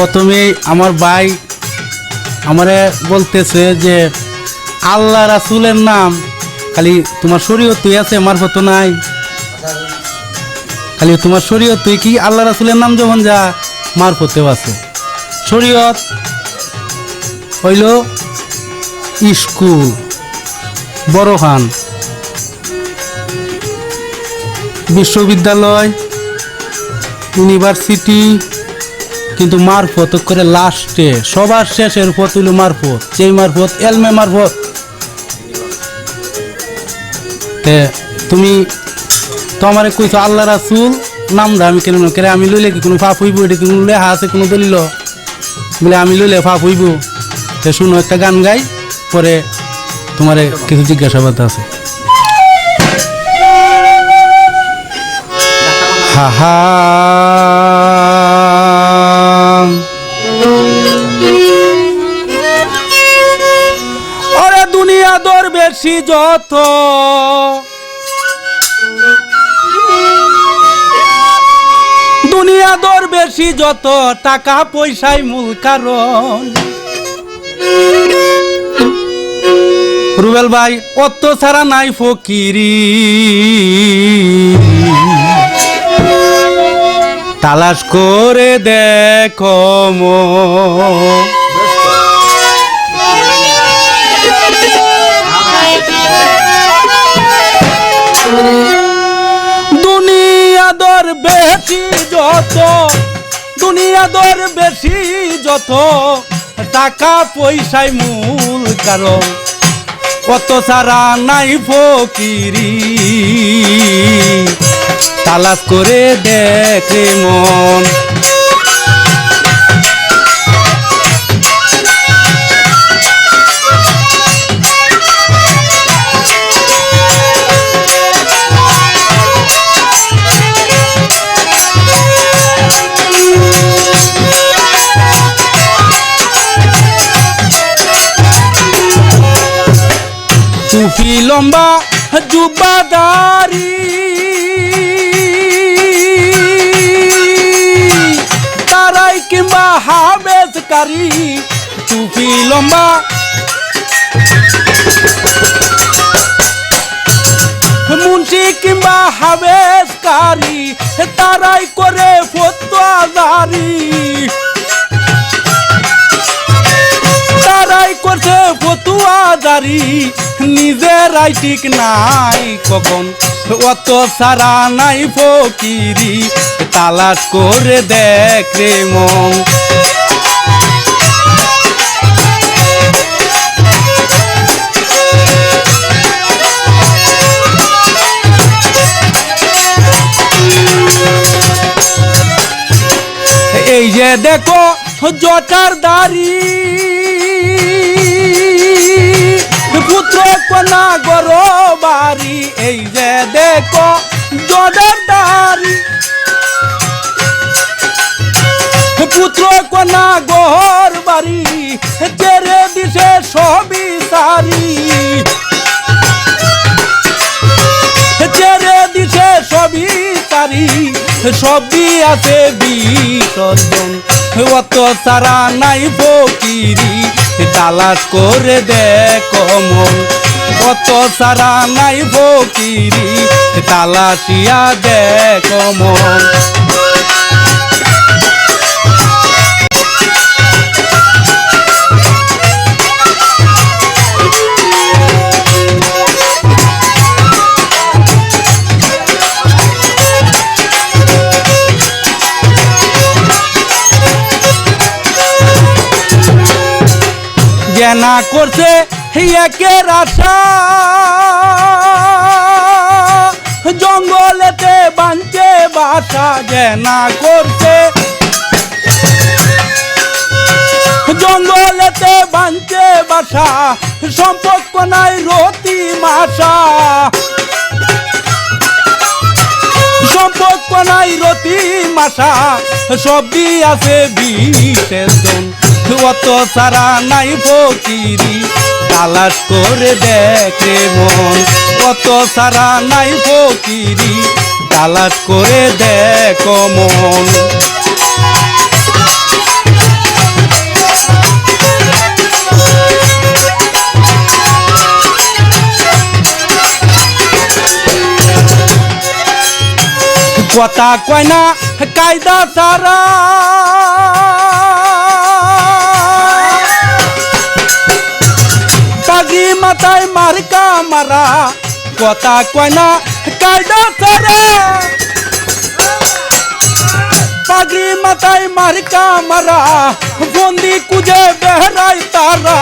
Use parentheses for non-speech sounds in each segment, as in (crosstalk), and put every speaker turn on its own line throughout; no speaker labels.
প্রথমেই আমার ভাই আমারে বলতেছে যে, আল্লাহ রাসুলের নাম, খালি তোমার শরীয়ত তুই আছে, মারফত নাই। খালি তোমার শরীয়ত তুই কি আল্লাহ রাসুলের নাম যখন যা, মারফতেও আছে। শরীয়ত হইল স্কুল বড় বড়হান। বিশ্ববিদ্যালয়, ইউনিভার্সিটি কিন্তু মারফত করে লাস্টে, সবার শেষের পথ হইল মারফত সেই মারফত, এলমে মারফত। তুমি তো আমার কইছো, আল্লাহ রাসুল নামটা আমি কেন কেন আমি লইলে কি কোনো ফাপ হইব? এটা কি কোনো লেখা আছে, কোনো দলিল? বলে, আমি লইলে ফাপ হইব। তে শুনো, একটা গান গাই, পরে তোমারে কিছু জিজ্ঞাসাবাদ আছে। হা হা। ওরে দুনিয়া দর বেশি যত। দুনিয়া দর বেশি যত, টাকা পয়সায় মূল কারণ। রুবেল ভাই, অত ছাড়া নাই ফকিরি। তালাশ করে দেখো। দুনিয়া দর বেশি যত, দুনিয়া দর বেশি যত, টাকা পয়সায় মূল কারণ কত সারা নাই ফকিরি তালাশ করে দেখে মন। লম্বা জুবাদারি হাবেজকারী টুপি লম্বা। মুন্সি কিংবা হাবেজকারী তারাই করে ফতোয়া জারি। তারাই করছে ফতুয়া জারি, নিজেরাই ঠিক নাই কখন। অত সারা নাই ফকিরি, তালাশ করে দেখ রে মন। যে দেখো জটার দাড়ি পুত্র কনা গর বাড়ি এই যে দেখো জটার দাড়ি পুত্র কনা গর বাড়ি চেরে দিছে সবই সারি চেরে দিছে সবই তারি সবই আছে বিসর্জন। অত সারা নাই ফকিরি, তালাশ করে দেখ মন। অত সারা নাই ফকিরি তালাশিয়া দেখ মন। জ্ঞানা করছে একের জঙ্গলেতে বাঞ্চে বাসা যে না করছে। জঙ্গলেতে বাঞ্চে বাসা সম্পর্ক নাই রতি মাসা। সম্পর্ক নাই রতি মাসা, সবই আছে বিশেষ অত সারা নাই ফকিরি, তালাশ করে দেখে মন। অত সারা নাই ফকিরি, তালাশ করে দেখ মন। কথা কয়না কায়দা সারা। পাগি মাথায় মার্কা মারা কথা কয় না কায়দা সারা পাগড়ি মাথায় মার্কা মারা বন্দি কুজে বেহরাই তারা।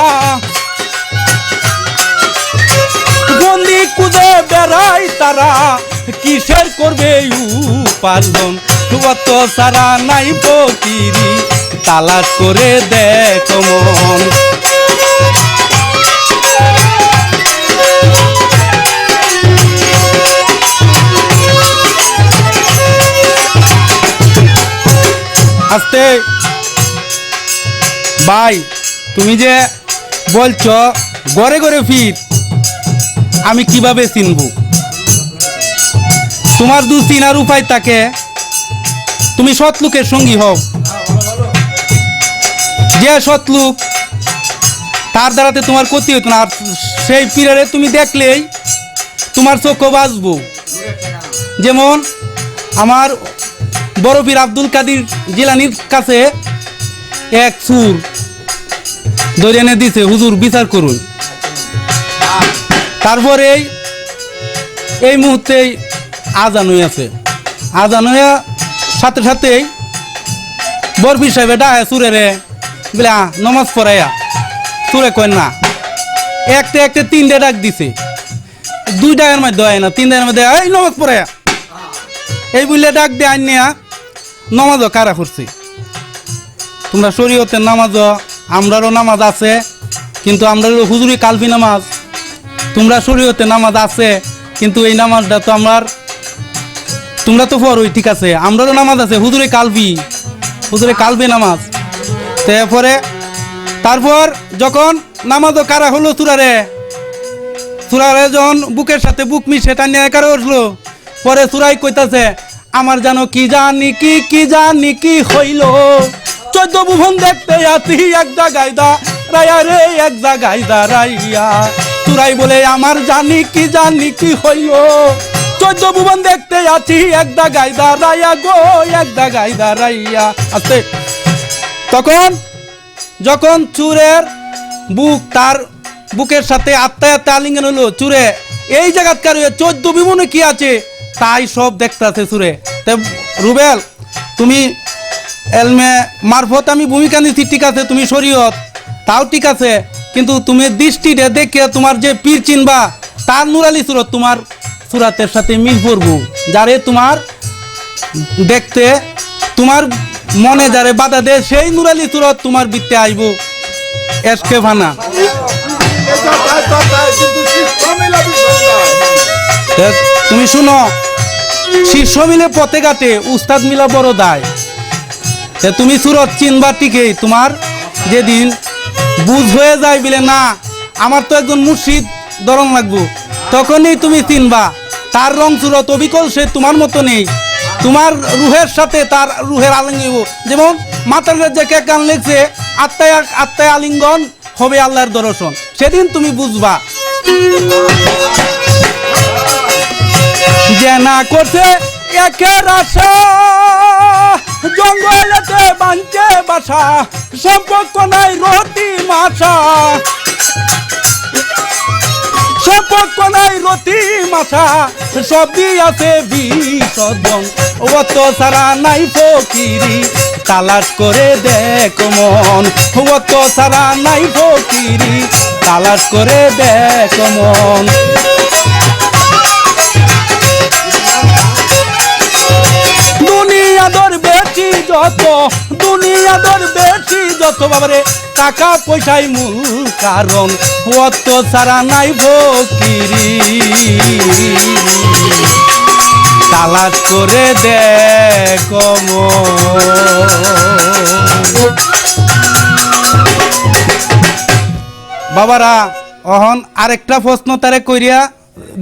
বন্দি কুজে বেড়াই তারা, কিসের করবে উপার্জন? অত সারা নাই ফকিরি, তালাশ করে দেখ মন। আস্তে। ভাই, তুমি যে বলছো গড়ে গড়ে ফির, আমি কীভাবে চিনব? তোমার দু চিনার উপায় তাকে তুমি সৎলোকের সঙ্গী হও। যে সৎলোক তার দ্বারাতে তোমার ক্ষতি হতো না। আর সেই পীরেরে তুমি দেখলেই তোমার চোখ বাঁচবো। যেমন আমার বড় পীর আব্দুল কাদির জিলানির কাছে এক সুর ধরে এনে দিছে, হুজুর, বিচার করুন। তারপরে এই মুহূর্তেই আজান হয়ে আছে। আজান হয়ে সাথে সাথেই বরফি সাহেব ডাহে সুরে রে, বলে নমাজ পড়াইয়া। সুরে কয় না। একটা একটা তিনটে ডাক দিছে। দুই ডাকের মধ্যে হয় না, তিন ডাকের মধ্যে, এই, নমাজ পড়াইয়া। এই বললে ডাক দিয়ে আইন নেয়া নমাজও কারা করছে তোমরা শরীয়তের নামাজও, আমরারও নামাজ আছে, কিন্তু আমরা হুজুরি কালফি নামাজ। তোমরা শরীয়তে নামাজ আছে, কিন্তু এই নামাজটা তো আমার তোমরা তো পড়োই ঠিক আছে। আমরারও নামাজ আছে, হুজুরে কালবি হুজুরে কালবি নামাজ। তারপরে তারপর যখন নামাজও কারা হলো চূড়ারে চূড়ারে যখন বুকের সাথে বুক মিশে টানিয়ে কারা উঠল? পরে চূড়াই কইতাছে আমার জানো কি জানি কি কি জানি কি হইল? চোদ্দ ভুবন দেখতে আছি এক জায়গায় দা, রায়া রে, এক জায়গায় দা, রাইয়া। চূড়াই বলে, আমার জানি কি জানি কি হইল? চোদ্দ ভুবন দেখতে আছি এক জায়গায় দা, রায়া গো, এক জায়গায় দা, রাইয়া। আস্তে। তখন, যখন চুরের বুক তার বুকের সাথে আত্মায় আত্মায় আলিঙ্গন হলো চুরে, এই জায়গাত কার চোদ্দ বিমনে কি আছে? তাই সব দেখতেছে সুরে। তে রুবেল তুমি এলমে মারফত আমি ভূমিকা নিচ্ছি ঠিক আছে তুমি শরীয়ত তাও ঠিক আছে কিন্তু তুমি দৃষ্টিতে দেখে তোমার যে পীর চিনবা তার নুরালি সুরত তোমার সুরাতের সাথে মিল পড়ব যারে তোমার দেখতে তোমার মনে যারে বাধা দে সেই নুরালি সুরত তোমার বৃত্তে আইব এসকে ভানা। তুমি শুনো শীর্ষ মিলে পথে ঘাটে উস্তাদ মিলা বড় দায়। তুমি সুরত চিনবা ঠিকই, তোমার যেদিন বুঝ হয়ে যায় বলে, না, আমার তো একজন মুর্শিদ, দরং লাগবো। তখনই তুমি চিনবা, তার রং সুরত অবিকল, সে তোমার মতো নেই। তোমার রুহের সাথে তার রুহের আলিঙ্গন। যেমন মাতার যে কে গান লেগছে আত্মায় আত্মায় আলিঙ্গন হবে আল্লাহর দর্শন। সেদিন তুমি বুঝবা। জেনা করছে একের আশা জঙ্গলেতে বাঞ্চে বাসা, সম্পর্ক নাই রতি মাসা সম্পর্ক নাই রতি মাসা সবই আছে বিসর্জন। অত সারা নাই ফকিরি, তালাশ করে দেখ মন। অত সারা নাই ফকিরি, তালাশ করে দেখ মন। দুনিয়াদর যত যত। বাবারে, টাকা পয়সাই মূল কারণ, অত সারা নাই করে বাবারা, অহন আরেকটা প্রশ্ন তারে কইরিয়া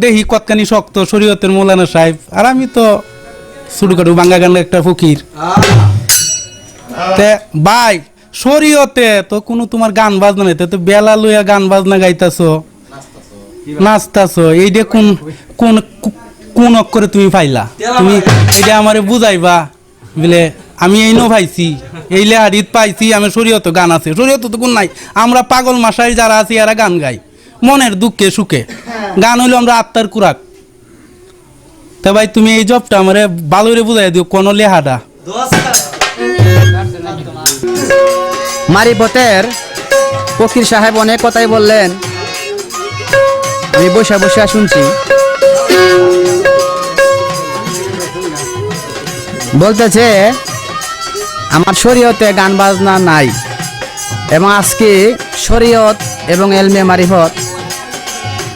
দেহি কতখানি শক্ত শরীয়তের মৌলানা সাহেব। আর আমি তো ছোটখাটো বাঙ্গা গান একটা ফকির। তে ভাই শরীয়তে তো কোনো তোমার গান বাজনা নাই তে বেলা লইয়া গান বাজনা গাইতাছো। নাচতাছো এইটা কোন কোন কোন অক্ষরে তুমি পাইলা তুমি এটা আমারে বুঝাইবা বলে আমি এই নো পাইছি এই লেহারিত পাইছি আমি শরীয়ত গান আছে। শরীয়ত তো কোন নাই। আমরা পাগল মাসাই যারা আছি এরা গান গাই। মনের দুঃখে সুখে। গান হইল আমরা আত্মার কুরাক। তা ভাই, তুমি এই জবটা আমারে ভালোরে বুঝাই দিও, কোন লেহাটা।
মারিপথের ফকির সাহেব অনেক কথাই বললেন। আমি বসে বসে শুনছি। বলতেছে, আমার শরীয়তে গান বাজনা নাই এবং আজকে শরীয়ত এবং এলমে মারিফত।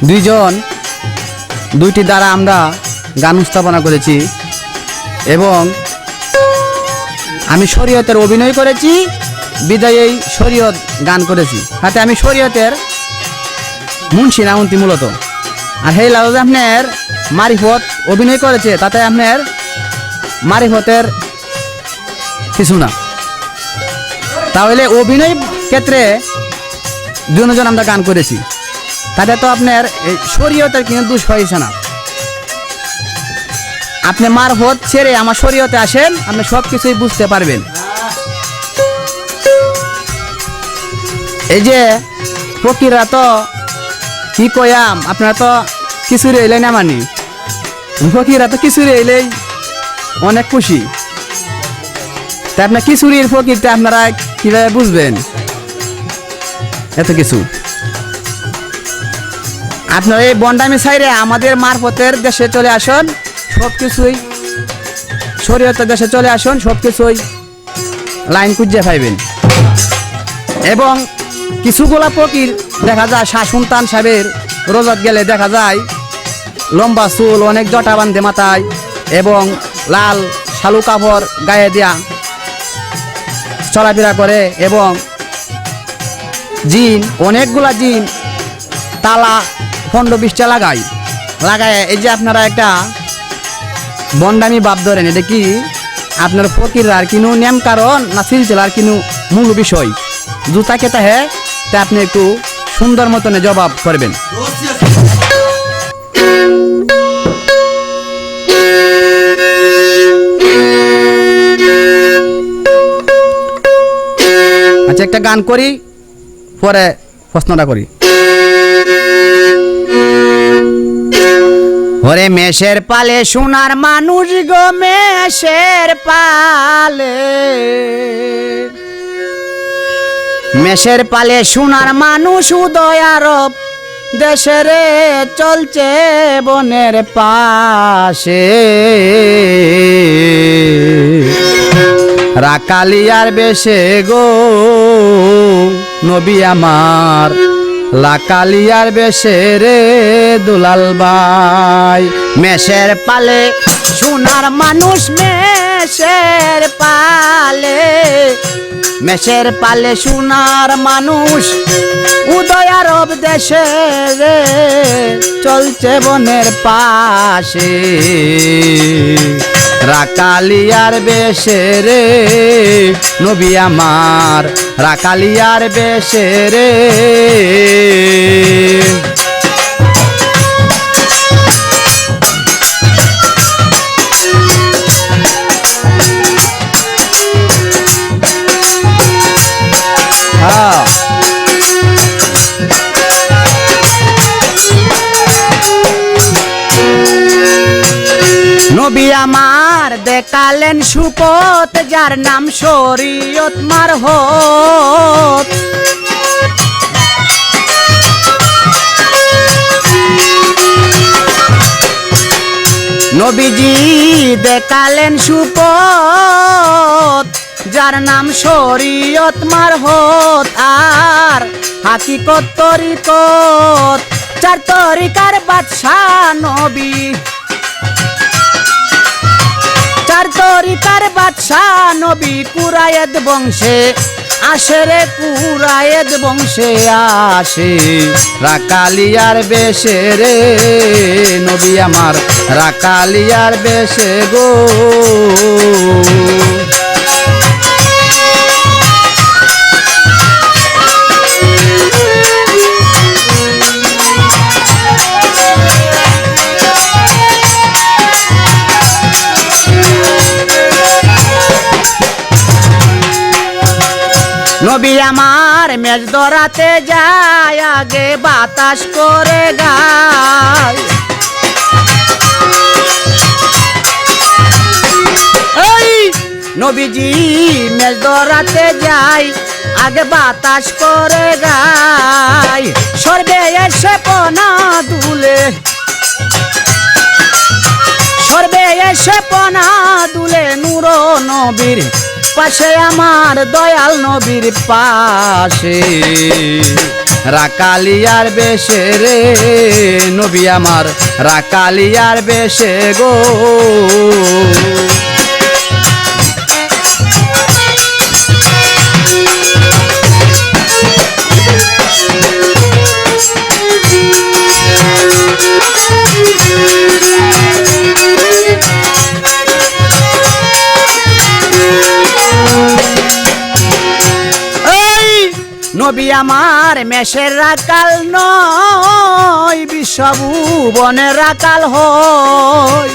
দুইজন, দুইটি দ্বারা আমরা গান স্থাপনা করেছি। এবং আমি শরীয়তের অভিনয় করেছি বিদায় এই শরীয়ত গান করেছি। হাতে আমি শরীয়তের মুন্সি নাউন্তি মূলত। আর সেই লাল আপনার মারিফত অভিনয় করেছে, তাতে আপনার মারিফতের কিছু না। তাহলে অভিনয় ক্ষেত্রে দুজন আমরা গান করেছি। তাতে তো আপনার এই শরীয়তের কিন্তু দোষ হয়েছে না। আপনি মার মারফত ছেড়ে আমার শরীয়তে আসেন, আপনি সব কিছুই বুঝতে পারবেন। এই যে ফকিররা তো কি কয়াম আপনারা তো কিছু রইলেই না মানি তো কিছু রইলেই অনেক খুশি। তা আপনার কিশোরীর ফকিরটা আপনারা কীভাবে বুঝবেন? এত কিছু। আপনার এই বন্ডামি সাইডে আমাদের মারফতের দেশে চলে আসুন। সব কিছুই শরীয়তের দেশে চলে আসুন সব কিছুই লাইন খুঁজে পাইবেন। এবং কিছুগুলা ফকির দেখা যায়, শাহ সুলতান সাহেবের রোজত গেলে দেখা যায়, লম্বা চুল, অনেক জটা বান্ধে মাথায় এবং লাল শালু কাপড় গায়ে দেয়া চলাফেরা করে এবং জিন, অনেকগুলা জিন, তালা পনেরো বিশটা লাগায়। লাগায়, এই যে আপনারা একটা বন্ডামি বাপ ধরেন, এটা কি? আপনার ফকির আর কিনু নিয়ম কারণ না সিলসিলার কিনু মূল বিষয়? জুতা কেতা হে, তা আপনি একটু সুন্দর মতনে জবাব করবেন। আচ্ছা একটা গান করি, পরে প্রশ্নটা করি। ওরে মেষের পালে সোনার মানুষ গো মেষের পালে। মেষের পালে সোনার মানুষ উদয় আরব দেশেরে চলছে বনের পাশে। রাকালিয়ার বেশে গো নবী আমার লাকালিয়ার বেশে রে দুলাল ভাই। মেষের পালে, সোনার মানুষ মেষের পালে। মেষের পালে, সোনার মানুষ উদয় আরব দেশে রে। চলছে বনের পাশে। রাকালিয়ার বেশে রে নবী আমার। রাকালিয়ার বেশে রে। হ্যাঁ। নবী আমার দেখালেন সুপথ, যার নাম শরীয়ত মার হত নবীজি দেখালেন সুপথ, যার নাম শরীয়ত মার হত আর হাকিকত তরিকত, চার তরিকার বাদশাহ নবী। চার তরিকার বাদশাহ নবী কুরায়েদ বংশে আসে রে কুরায়েদ বংশে আসে। রাকালিয়ার বেশে রে নবী আমার, রাকালিয়ার বেশে গো। নবী আমার মেজ ধরাতে যায়, আগে বাতাস করে গায়। নবীজি, মেজ ধরাতে যাই আগে বাতাস করে গায়। সর্বে এসে পনা দুলে সর্বে এসে পনা দুলে নূর নবীর পাশে আমার দয়াল নবীর পাশে। রাকালিয়ার বেশে রে নবী আমার, রাকালিয়ার বেশে গো। মেষের রাকাল নয় বিশ্বভু বনের রাকাল হয়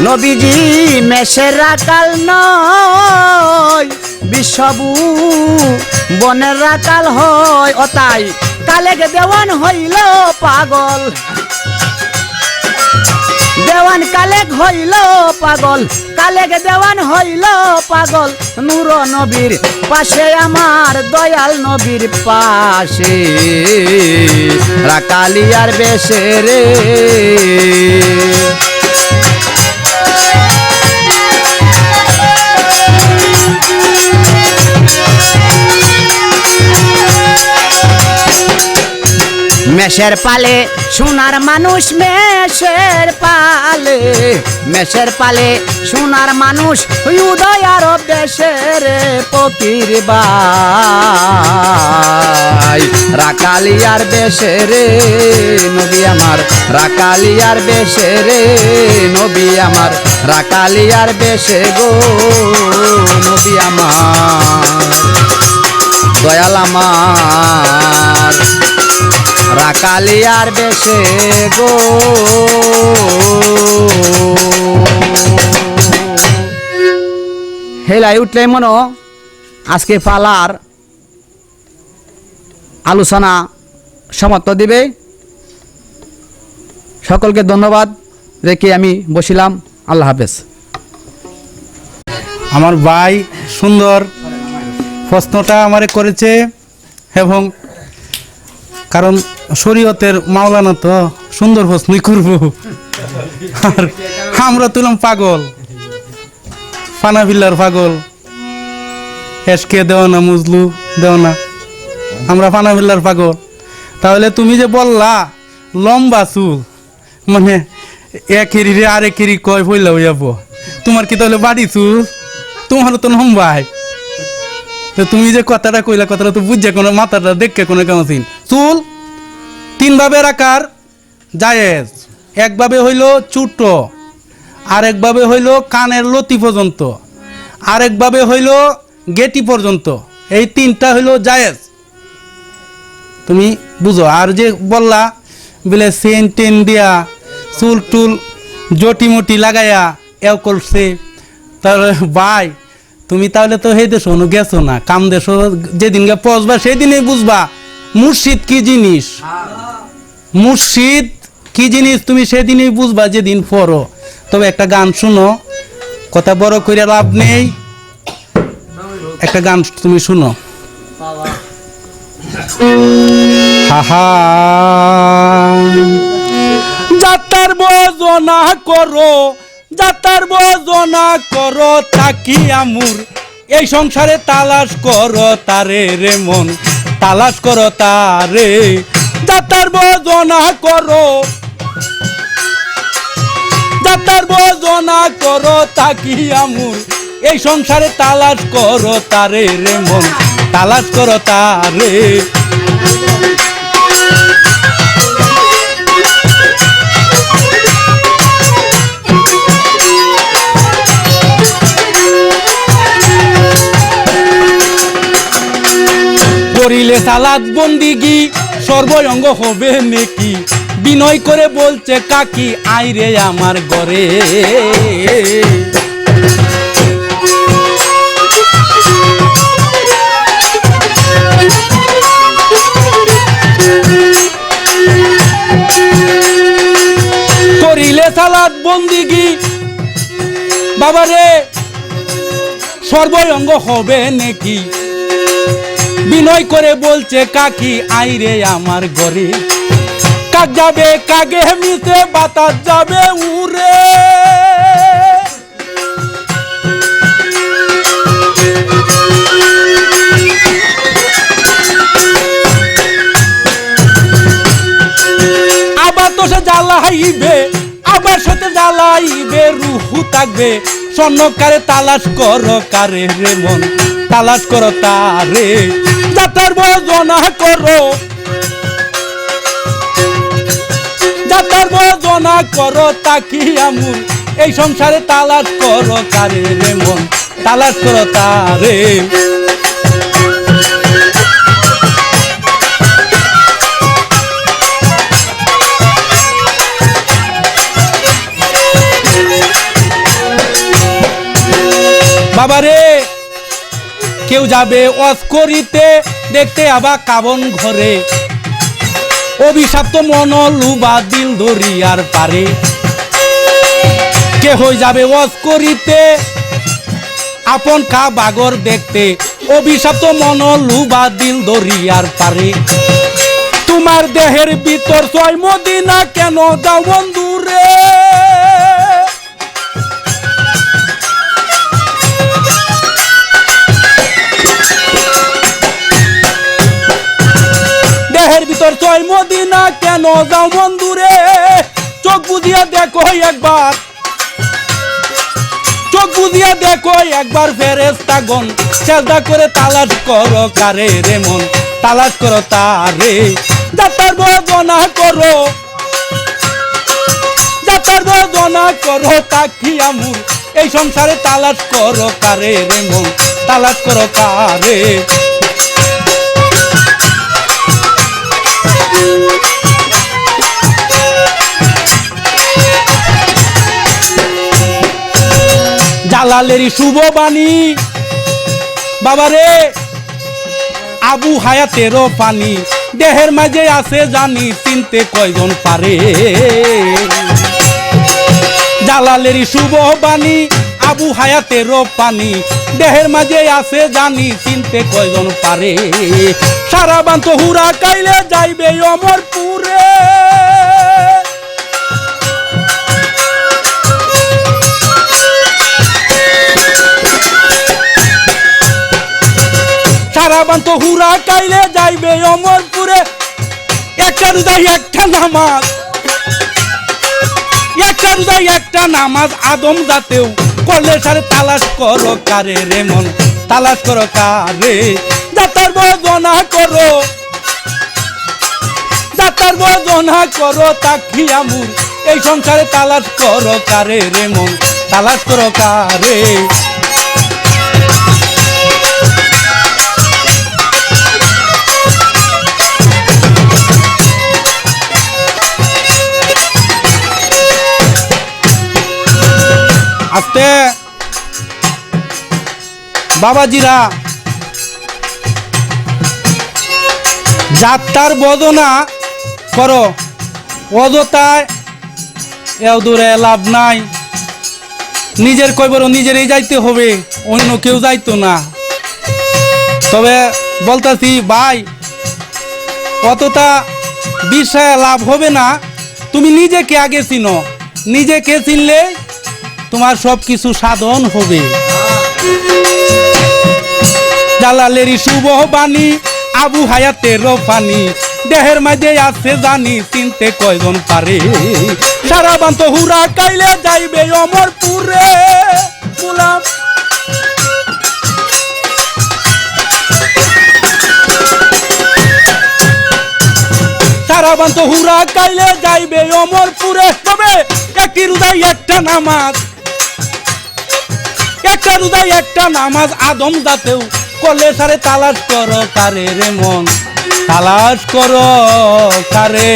নবীজি মেষের রাকাল নয় বিশ্বভু বনের রাকাল হয় ও তাই কালেগে দেওয়ান হইল পাগল। দেওয়ান কালেক হইল পাগল, কালেক দেওয়ান হইল পাগল। নূর নবীর পাশে আমার দয়াল নবীর পাশে। রাকালিয়ার বেশে রে মেষের পালে, সোনার মানুষ মেষের পালে। মেষের পালে, সোনার মানুষ উদয় আরব দেশের পকির বাই। রাকালিয়ার বেশে রে নবী আমার, রাকালিয়ার বেশে রে নবী আমার, রাকালিয়ার বেশে গো নবী আমার। দয়াল আমার। রাকালিয়ার বেশে গো। হেলাই উঠলে মনো আজকে পালার আলোচনা সমাপ্ত দিবে। সকলকে ধন্যবাদ রেখে আমি বসিলাম। আল্লাহ হাফেজ।
আমার ভাই সুন্দর প্রশ্নটা আমারে করেছে এবং কারণ শরীয়তের মাওলানা তো সুন্দর প্রশ্নই করব আর আমরা তুলাম পাগল। ফানা বিল্লার পাগল। এসকে দেও না, মুজলু দেও না। আমরা ফানা বিল্লার পাগল। তাহলে তুমি যে বললা, লম্বা চুল মানে এক হেরি রে আরেক হেরি কয় পইলা হইয়াবো তোমার কি তাহলে বাড়ি চুল? তোমারও তো লম্বাই তো তুমি যে কথাটা কইলা, কথাটা তো বুঝছে কোনো মাথাটা দেখে কোনো কেমন চুল, তিন ভাবের আকার, জায়েজ। একভাবে হইল ছোট আরেকভাবে হইল কানের লতি পর্যন্ত আরেকভাবে হইল গেটি পর্যন্ত। এই তিনটা হইল জায়েজ। তুমি বুঝো, আর যে বললা, বলে সেন টেন দিয়া চুল টুল জটি মটি লাগাইয়া এও করছে, তাহলে ভাই, তুমি তাহলে তো সেই দেশ গেছো না কাম দেশ যেদিন গে পচবা সেদিনই বুঝবা। মুর্শিদ কি জিনিস? মুর্শিদ কি জিনিস? তুমি সেদিনই বুঝবা যেদিন পড়ো। তবে একটা গান শুনো। কথা বড় করে লাভ নেই। একটা গান তুমি শুনো। হাহা যাতার বজনা করো যাতার বজনা করো তাকি আমুর এই সংসারে তালাশ করো, তারে রে মন। তালাশ করো তারে যাতার বজনা করো। যাতার বজনা করো তাকি আমুর এই সংসারে তালাশ করো তারে রে মন। তালাশ করো তারে করিলে সালাদ বন্দিগি সর্বঙ্গ হবে নেকি। বিনয় করে বলছে, কাকি আইরে আমার ঘরে। করিলে সালাদ বন্দিগি, বাবারে সর্বঙ্গ হবে নাকি? বিনয় করে বলছে, কাকি আইরে আমার ঘরে। কাক যাবে কাগে মিশে বাতাস যাবে উড়ে। আবার তো সে জ্বালাইবে, আবার সাথে জ্বালাইবে, রুহু থাকবে। স্বর্ণকারে তালাশ কর কারে রে মন। তালাশ করো তারে যাতার বজনা করো। যাতার বজনা করো তাকি আমুর এই সংসারে তালাশ করো কারে রে মন, তালাশ করো তারে। বাবারে কেউ যাবে অস করিতে, দেখতে আবার কাবন ঘরে। অভিশাপ্ত মন লুবা দিল দরিয়ার পারে। কে হয়ে যাবে অস করিতে, আপন কা বাগর দেখতে। অভিশাপ্ত মন লুবা দিল দরিয়ার পারে। তোমার দেহের ভিতর ছয় মদিনা, কেন যাও বন্ধুরে? দেহের ছয় মদিনা কেন যাও বন্ধুরে? চোখ বুঝিয়া দেখো একবার। চোখ বুঝিয়া দেখো একবার ফেরেস্তা গন চেষ্টা করে তালাশ করো কারে রে মন। তালাশ করো তারে। যাতার বজনা করো। যাতার বজনা করো তাকি আমুর। এই সংসারে তালাশ করো কারে রে মন। তালাশ করো কারে। জালালেরই শুভ বাণী। বাবারে, আবু হায়াতেরও পানি। দেহের মাঝে আছে জানি, চিনতে কয়জন পারে। জালালেরই শুভ বাণী, আবু হায়াতেরও পানি। দেহের মাঝে আছে জানি, চিনতে কয়জন পারে। সারা বান্ত হুরা কাইলে যাইবে অমরপুরে। সারা বান্ত হুরা কাইলে যাইবে অমরপুরে একটা রুদাই একটা নামাজ। একটা রুদাই একটা নামাজ। আদম জাতেও করলে সারে তালাশ করো কারে রে মন। তালাশ করো কারে? যাতার বজনা করো। যাতার বজনা করো তাকি আমুর এই সংসারে তালাশ করো কারে রে মন। তালাশ করো কারে? আস্তে। বাবাজিরা। যাত্রার বদনা করো। অযথায় এও দূরে লাভ নাই। নিজের কইবর নিজেরই যাইতে হবে, অন্য কেউ যাইতো না। তবে বলতাছি, ভাই, অতটা বিষয়ে লাভ হবে না। তুমি নিজেকে আগে চিনো। নিজেকে চিনলে তোমার সব কিছু সাধন হবে। জালালেরই শুভ বাণী, আবু হায়াতের পানি দেহের মাঝে আছে জানি চিনতে কয়জন পারে। সারা বান্ত হুরা কাইলে যাইবে অমরপুরে। গোলাম। সারা বান্ত হুরা কাইলে যাইবে অমরপুরে। তবে একটি রুদাই একটা নামাজ একটা রুদাই একটা নামাজ আদম জাতেও। করলে সারে তালাশ করো কারে রে মন। তালাশ করো কারে।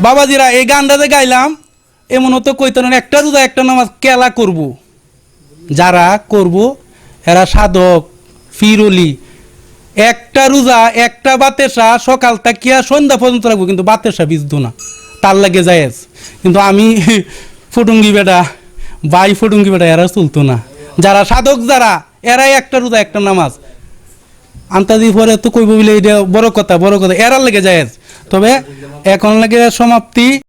বাবাজিরা, এই গানটা যে গাইলাম এমন হতো কইতো না, একটা রোজা একটা নামাজ কেলা করব? যারা করব, এরা সাধক, ফিরলি। একটা রোজা, একটা বাতেসা সকাল তাকিয়া সন্ধ্যা পর্যন্ত রাখব, কিন্তু বাতেসা বিজদো না। তার লাগে যায়জ কিন্তু আমি (laughs) ফুটুঙ্গি বেটা বাই ফুটুঙ্গি বেটা, এরা চলতো না। যারা সাধক যারা, এরাই একটা রোজা, একটা নামাজ। আন্তাজি পরে তো কইব বলে এটা বড় কথা বড় কথা। এরার লেগে যায় তবে এখন লাগে সমাপ্তি।